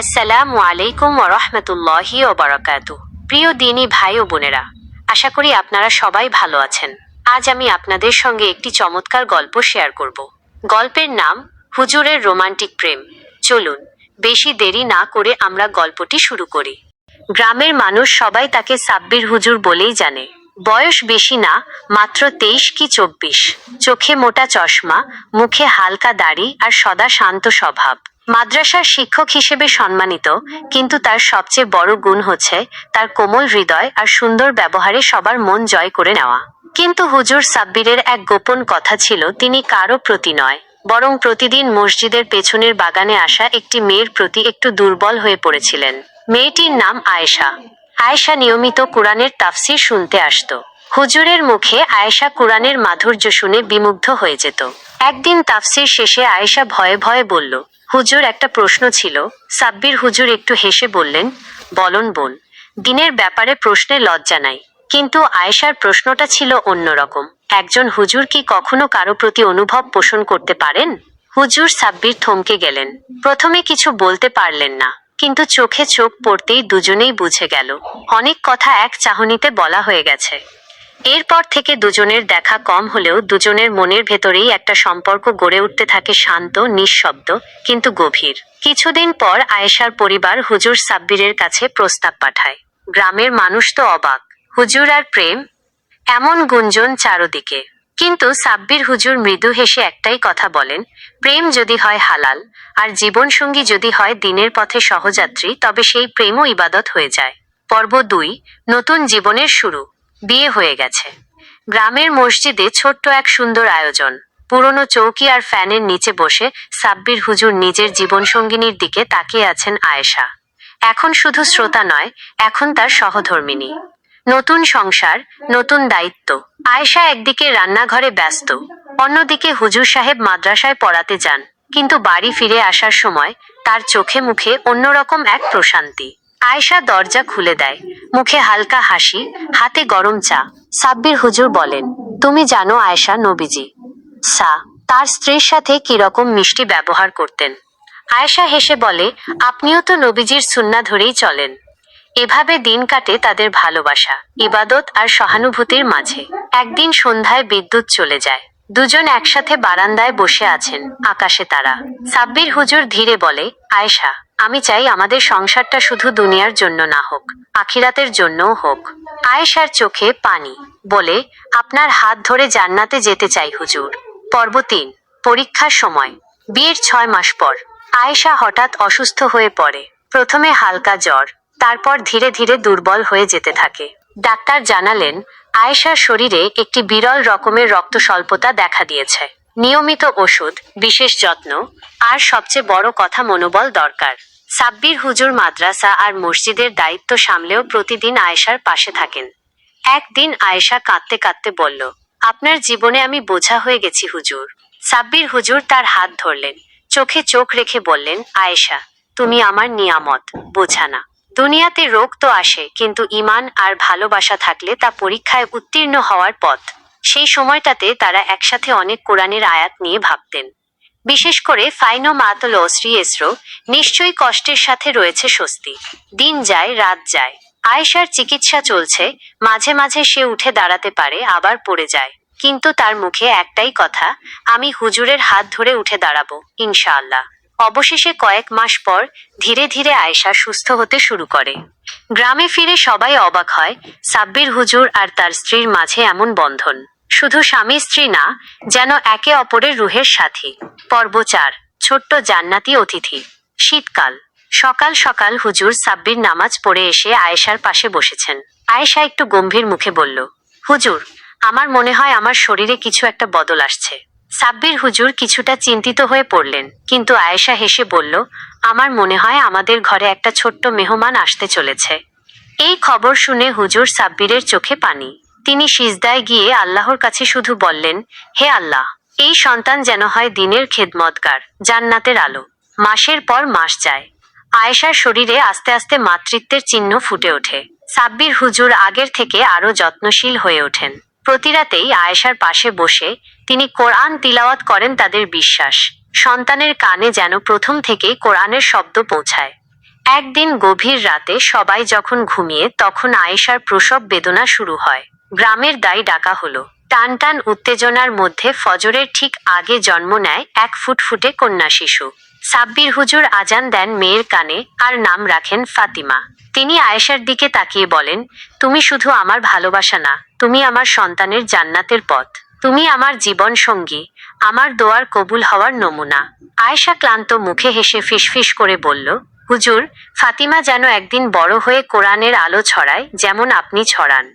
আসসালামু আলাইকুম ওরহমতুল্লাহি ওবরাকাতু প্রিয় দিনী ভাই ও বোনেরা, আশা করি আপনারা সবাই ভালো আছেন। আজ আমি আপনাদের সঙ্গে একটি চমৎকার গল্প শেয়ার করব। গল্পের নাম, হুজুরের রোমান্টিক প্রেম। চলুন, বেশি দেরি না করে আমরা গল্পটি শুরু করি। গ্রামের মানুষ সবাই তাকে সাব্বির হুজুর বলেই জানে। বয়স বেশি না, মাত্র তেইশ কি চব্বিশ। চোখে মোটা চশমা, মুখে হালকা দাড়ি আর সদা শান্ত স্বভাব। মাদ্রাসার শিক্ষক হিসেবে সম্মানিত, কিন্তু তার সবচেয়ে বড় গুণ হচ্ছে তার কোমল হৃদয় আর সুন্দর ব্যবহারে সবার মন জয় করে নেওয়া। কিন্তু হুজুর সাব্বিরের এক গোপন কথা ছিল, তিনি কারও প্রতি নয়, বরং প্রতিদিন মসজিদের পেছনের বাগানে আসা একটি মেয়ের প্রতি একটু দুর্বল হয়ে পড়েছিলেন। মেয়েটির নাম আয়েশা। আয়েশা নিয়মিত কোরআনের তাফসির শুনতে আসতো। হুজুরের মুখে আয়েশা কোরআনের মাধুর্য শুনে বিমুগ্ধ হয়ে যেত। একদিন তাফসির শেষে আয়েশা ভয়ে ভয়ে বলল, হুজুর, একটা প্রশ্ন ছিল। সাব্বির হুজুর একটু হেসে বললেন, বলন বোন, দিনের ব্যাপারে প্রশ্নে লজ্জা নাই, কিন্তু আয়েশার প্রশ্নটা ছিল অন্যরকম একজন হুজুর কি কখনো কারও প্রতি অনুভব পোষণ করতে পারেন? হুজুর সাব্বির থমকে গেলেন। প্রথমে কিছু বলতে পারলেন না, কিন্তু চোখে চোখ পড়তেই দুজনেই বুঝে গেল। অনেক কথা এক চাহনিতে বলা হয়ে গেছে। এরপর থেকে দুজনের দেখা কম হলেও দুজনের মনের ভেতরেই একটা সম্পর্ক গড়ে উঠতে থাকে শান্ত, নিঃশব্দ, কিন্তু গভীর। কিছুদিন পর আয়েশার পরিবার হুজুর সাব্বিরের কাছে প্রস্তাব পাঠায়। গ্রামের মানুষ তো অবাক। হুজুর আর প্রেম, এমন গুঞ্জন চারদিকে। কিন্তু সাব্বির হুজুর মৃদু হেসে একটাই কথা বলেন, প্রেম যদি হয় হালাল, আর জীবনসঙ্গী যদি হয় দিনের পথে সহযাত্রী, তবে সেই প্রেমও ইবাদত হয়ে যায়। পর্ব দুই, নতুন জীবনের শুরু। বিয়ে হয়ে গেছে। গ্রামের মসজিদে ছোট্ট এক সুন্দর আয়োজন। পুরনো চৌকি আর ফ্যানের নিচে বসে সাব্বির হুজুর নিজের জীবনসঙ্গিনীর দিকে তাকিয়ে আছেন আয়েশা। এখন শুধু শ্রোতা নয়, এখন তার সহধর্মিনী। নতুন সংসার, নতুন দায়িত্ব। আয়েশা একদিকে রান্নাঘরে ব্যস্ত, অন্যদিকে হুজুর সাহেব মাদ্রাসায় পড়াতে যান। কিন্তু বাড়ি ফিরে আসার সময় তার চোখে মুখে অন্যরকম এক প্রশান্তি। আয়েশা দরজা খুলে দেয়। মুখে হালকা হাসি, হাতে গরম চা। সাব্বির হুজুর বলেন, তুমি জানো আয়েশা নবীজি। সা তার স্ত্রীর সাথে কীরকম মিষ্টি ব্যবহার করতেন? আয়েশা হেসে বলে, আপনিও তো নবীজির সুন্না ধরেই চলেন। এভাবে দিন কাটে তাদের ভালোবাসা, ইবাদত আর সহানুভূতির মাঝে। একদিন সন্ধ্যায় বিদ্যুৎ চলে যায়। দুজন একসাথে বারান্দায় বসে আছেন, আকাশে তারা। সাব্বির হুজুর ধীরে বলে, আয়েশা আমি চাই আমাদের সংসারটা শুধু দুনিয়ার জন্য না হোক, আখিরাতের জন্যও হোক। আয়েশার চোখে পানি, বলে, আপনার হাত ধরে জান্নাতে যেতে চাই হুজুর। পর্ব তিন, পরীক্ষার সময়। বিয়ের ছয় মাস পর, আয়েশা হঠাৎ অসুস্থ হয়ে পড়ে। প্রথমে হালকা জ্বর, তারপর ধীরে ধীরে দুর্বল হয়ে যেতে থাকে। ডাক্তার জানালেন, আয়েশার শরীরে একটি বিরল রকমের রক্ত স্বল্পতা দেখা দিয়েছে। নিয়মিত ওষুধ, বিশেষ যত্ন, আর সবচেয়ে বড় কথা মনোবল দরকার। সাব্বির হুজুর মাদ্রাসা আর মসজিদের দায়িত্ব সামলেও প্রতিদিন আয়েশার পাশে থাকেন। একদিন আয়েশা কাঁদতে কাঁদতে বলল, আপনার জীবনে আমি বোঝা হয়ে গেছি হুজুর। সাব্বির হুজুর তার হাত ধরলেন, চোখে চোখ রেখে বললেন, আয়েশা, তুমি আমার নিয়ামত, বোঝা না। দুনিয়াতে রোগ তো আসে, কিন্তু ইমান আর ভালোবাসা থাকলে তা পরীক্ষায় উত্তীর্ণ হওয়ার পথ। সেই সময়টাতে তারা একসাথে অনেক কোরআনের আয়াত নিয়ে ভাবতেন। বিশেষ করে ফাইনো মাতল অশ্রী এসরো নিশ্চয়ই কষ্টের সাথে রয়েছে স্বস্তি। দিন যায়, রাত যায়। আয়েশার চিকিৎসা চলছে, মাঝে মাঝে সে উঠে দাঁড়াতে পারে, আবার পড়ে যায়। কিন্তু তার মুখে একটাই কথা, আমি হুজুরের হাত ধরে উঠে দাঁড়াবো, ইনশাআল্লাহ। অবশেষে কয়েক মাস পর ধীরে ধীরে আয়েশা সুস্থ হতে শুরু করে। গ্রামে ফিরে সবাই অবাক হয়, সাব্বির হুজুর আর তার স্ত্রীর মাঝে এমন বন্ধন। শুধু স্বামী স্ত্রী না, যেন একে অপরের রুহের সাথী। পর্ব চার, ছোট্ট জান্নাতি অতিথি। শীতকাল। সকাল সকাল হুজুর সাব্বির নামাজ পড়ে এসে আয়েশার পাশে বসেছেন। আয়েশা একটু গম্ভীর মুখে বলল, হুজুর, আমার মনে হয় আমার শরীরে কিছু একটা বদল আসছে। সাব্বির হুজুর কিছুটা চিন্তিত হয়ে পড়লেন, কিন্তু আয়েশা হেসে বলল, আমার মনে হয় আমাদের ঘরে একটা ছোট্ট মেহমান আসতে চলেছে। এই খবর শুনে হুজুর সাব্বিরের চোখে পানি। তিনি সিজদায় গিয়ে আল্লাহর কাছে শুধু বললেন, হে আল্লাহ, এই সন্তান যেন হয় দিনের খেদমতগার, জান্নাতের আলো। মাসের পর মাস যায়। আয়েশার শরীরে আস্তে আস্তে মাতৃত্বের চিহ্ন ফুটে ওঠে। সাব্বির হুজুর আগের থেকে আরও যত্নশীল হয়ে ওঠেন। প্রতিরাতেই আয়েশার পাশে বসে তিনি কোরআন তিলাওয়াত করেন তাদের বিশ্বাস। সন্তানের কানে যেন প্রথম থেকেই কোরআনের শব্দ পৌঁছায়। একদিন গভীর রাতে সবাই যখন ঘুমিয়ে, তখন আয়েশার প্রসব বেদনা শুরু হয়। গ্রামের দায় ডাকা হলো। টান টান উত্তেজনার মধ্যে ফজরের ঠিক আগে জন্ম নেয় এক ফুটফুটে কন্যা শিশু। সাব্বির হুজুর আজান দেন মেয়ের কানে আর নাম রাখেন ফাতিমা। তিনি আয়েশার দিকে তাকিয়ে বলেন, তুমি শুধু আমার ভালোবাসা না, তুমি আমার সন্তানের জান্নাতের পথ। তুমি আমার জীবন সঙ্গী, আমার দোয়ার কবুল হওয়ার নমুনা। আয়েশা ক্লান্ত মুখে হেসে ফিসফিস করে বলল, হুজুর, ফাতিমা যেন একদিন বড় হয়ে কোরআনের আলো ছড়ায়, যেমন আপনি ছড়ান।